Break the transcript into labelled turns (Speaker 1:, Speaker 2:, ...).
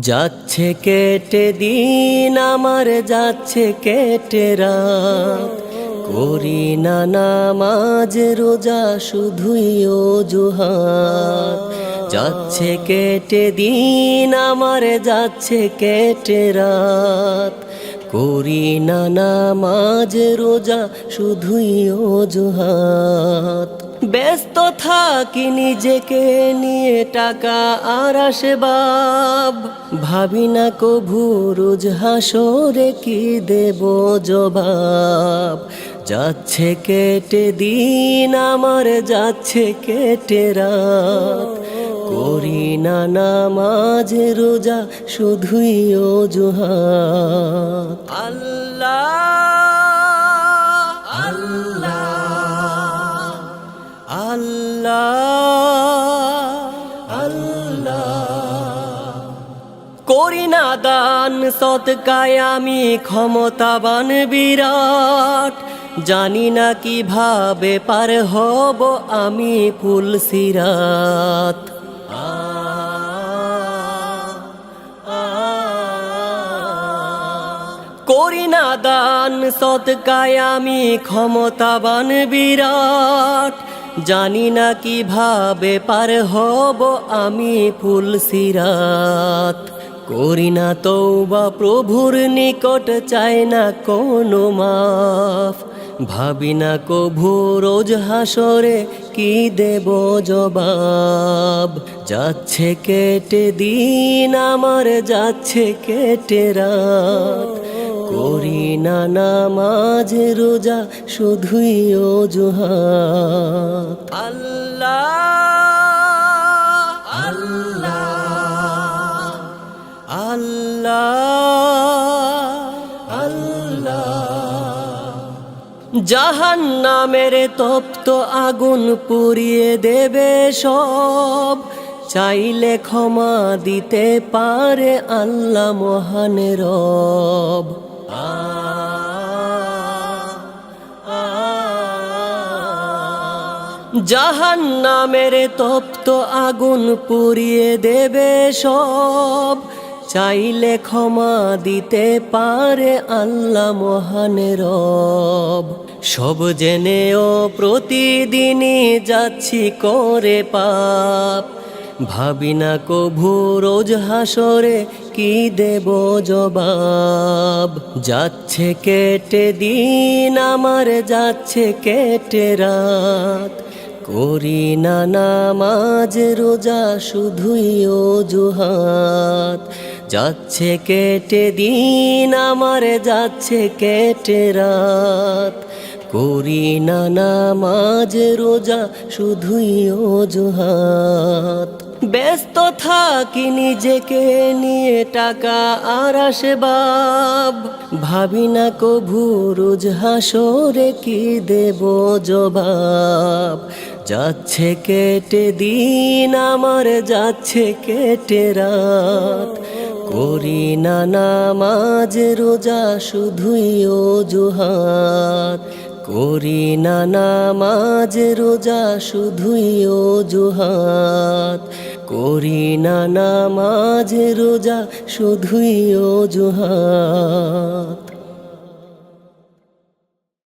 Speaker 1: যাচ্ছে কেটে দিন, আমার যাচ্ছে কেটে রাত। করি না নামাজ, রোজা শুধুই অজুহাত। যাচ্ছে কেটে দিন, আমার যাচ্ছে কেটে রাত। করি না নামাজ, রোজা শুধুই অজুহাত। ব্যস্ত থাকি নিজেকে নিয়ে টাকা আর আসে বাব ভাবি না কভু রোজ হাসরে কি দেব জবাব। যাচ্ছে কেটে দিন, আমার যাচ্ছে কেটে রাত। করি না নামাজ, রোজা শুধুই অজুহাত। আল্লাহ করি না দান, সৎকায় আমি ক্ষমতাবান বিরাট। জানি না কীভাবে পার হব আমি ফুল সিরাত। করি না দান, সৎকায় আমি ক্ষমতাবান বিরাট। জানি না কীভাবে পার হব আমি ফুল সিরাত। করি না তৌবা প্রভুর নিকট চায় না কোনো মাফ। ভাবি না কভু রোজ হাসরে কি দেব জবাব। যাচ্ছে কেটে দিন, আমার যাচ্ছে কেটে রাত। করি না নামাজ, রোজা শুধুই অজুহাত। জাহান নামের তপ্ত আগুন পুড়িয়ে দেবে সব। চাইলে ক্ষমা দিতে পারে আল্লাহ মহান রব। জাহান নামের তপ্ত আগুন পুড়িয়ে দেবে সব। চাইলে ক্ষমা দিতে পারে আল্লাহ মহান রব। সব জেনেও প্রতিদিনই যাচ্ছি করে পাপ। ভাবি না কভু রোজ হাসরে কি দেব জবাব। যাচ্ছে কেটে দিন, আমার যাচ্ছে কেটে রাত। করি না নামাজ, রোজা শুধুই অজুহাত। যাচ্ছে কেটে দিন, আমার যাচ্ছে কেটে রাত। করি না নামাজ, রোজা শুধুই অজুহাত। ব্যস্ত থাকি নিজেকে নিয়ে টাকা আর আসে বাব। ভাবি না কভু রোজ হাসরে কি দেব জবাব। যাচ্ছে কেটে দিন, আমার যাচ্ছে কেটে রাত। করি না নামাজ, রোজা শুধুই অজুহাত। করি না নামাজ, রোজা শুধুই অজুহাত। করি না নামাজ, রোজা শুধুই অজুহাত।